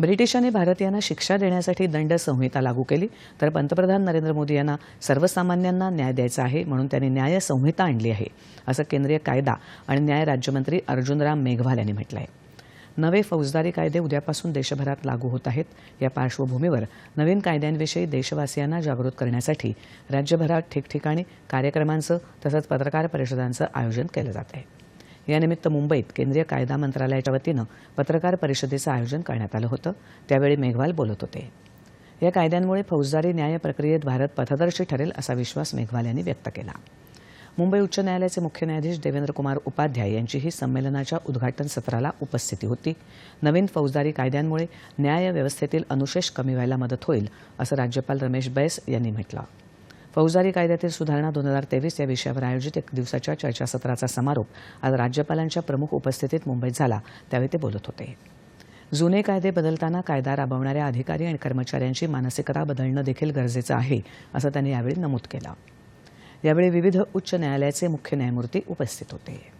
ब्रिटिशांनी भारतीयांना शिक्षा देण्यासाठी दंड संहिता लागू केली. तर पंतप्रधान नरेंद्र मोदी यांना सर्वसामान्यांना न्याय द्यायचा आहे म्हणून त्यांनी न्याय संहिता आणली आहे असं केंद्रीय कायदा आणि न्याय राज्यमंत्री अर्जुनराम मेघवाल यांनी म्हटलं आहे नवे फौजदारी कायदे उद्यापासून देशभरात लागू होत आहेत. या पार्श्वभूमीवर नवीन कायद्यांविषयी देशवासियांना जागृत करण्यासाठी राज्यभरात ठिकठिकाणी कार्यक्रमांचं तसंच पत्रकार परिषदांचं आयोजन केलं जात आहे. यानिमित्त मुंबईत केंद्रीय कायदा मंत्रालयाच्या वतीनं पत्रकार परिषदेचं आयोजन करण्यात आलं होतं. त्यावेळी मेघवाल बोलत होते. या कायद्यांमुळे फौजदारी न्याय प्रक्रियेत भारत पथदर्शी ठरेल असा विश्वास मेघवाल यांनी व्यक्त केला. मुंबई उच्च न्यायालयाचे मुख्य न्यायाधीश देवेंद्र कुमार उपाध्याय यांचीही संमेलनाच्या उद्घाटन सत्राला उपस्थिती होती. नवीन फौजदारी कायद्यांमुळे न्याय व्यवस्थेतील अनुशेष कमी व्हायला मदत होईल असं राज्यपाल रमेश बैस यांनी म्हटलं. फौजदारी कायद्यातील सुधारणा दोन हजार तेवीस या विषयावर आयोजित एक दिवसाच्या चर्चासत्राचा समारोप आज राज्यपालांच्या प्रमुख उपस्थितीत मुंबईत झाला. त्यावेळी ते बोलत होते. जुने कायदे बदलताना कायदा राबवणाऱ्या अधिकारी आणि कर्मचाऱ्यांची मानसिकता बदलणं देखील गरजेचं आहे असं त्यांनी यावेळी नमूद केलं. यावेळी विविध उच्च न्यायालयाचे मुख्य न्यायमूर्ती उपस्थित होते.